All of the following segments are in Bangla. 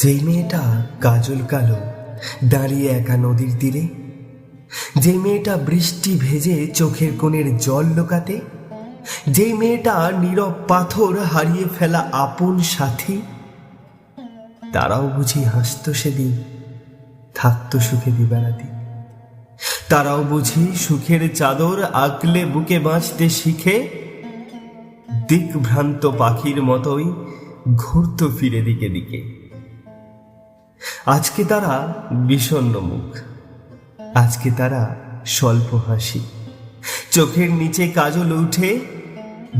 যেই মেয়েটা কাজল কালো দাঁড়িয়ে একা নদীর তীরে যে মেয়েটা বৃষ্টি ভেজে চোখের কোণের জল লোকাতে, যেই মেয়েটা নীরব পাথর হারিয়ে ফেলা আপন সাথী, তারাও বুঝি হাসত সেদিন, থাকতো সুখে দিবারাতি। তারাও বুঝি সুখের চাদর আগলে বুকে বাঁচতে শিখে, দিকভ্রান্ত পাখির মতোই ঘুরত ফিরে দিকে দিকে। আজকে তারা বিষণ্ণ মুখ। আজকে তারা স্বল্প হাসি। চোখের নিচে কাজল উঠে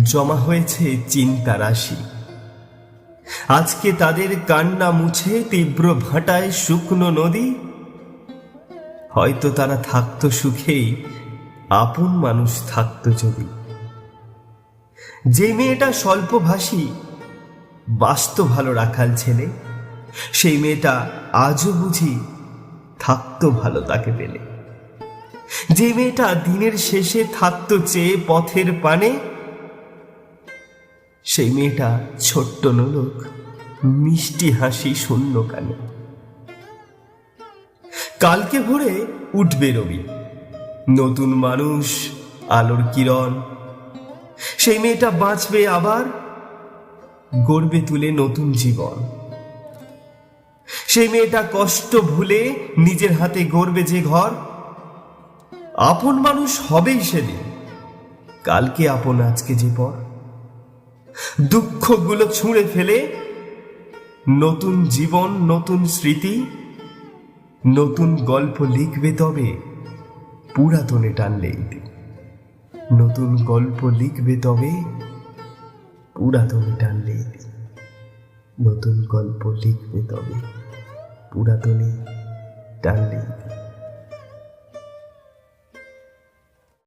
জমা হয়েছে চিন্তা রাশি। আজকে তাদের কান্না মুছে তীব্র ভাটায় শুকনো নদী। হয়তো তারা থাকতো সুখেই, আপন মানুষ থাকতো যদি। যে মেয়েটা স্বল্পভাষী বাস্তব ভালো রাখাল ছেলে। সেই মেয়েটা আজও বুঝি থাকতো ভালো তাকে পেলে। যে মেয়েটা দিনের শেষে থাকতো চেয়ে পথের পানে, সেই মেয়েটা ছোট্ট নলক, মিষ্টি হাসি শূন্য কানে। কালকে ভোরে উঠবে রবি, নতুন মানুষ, আলোর কিরণ। সেই মেয়েটা বাঁচবে আবার, গড়বে তুলে নতুন জীবন। সেই মেয়েটা কষ্ট ভুলে নিজের হাতে গড়বে যে ঘর আপন মানুষ হবেই সেদিন কালকে আপন, আজকে যে পর দুঃখগুলো ছুঁড়ে ফেলে নতুন জীবন, নতুন স্মৃতি, নতুন গল্প লিখবে তবে পুরাতনে টানলে ইতি। নতুন গল্প লিখবে তবে পুরাতনে টানলে ইতি। নতুন গল্প পুরাতনে ইতি।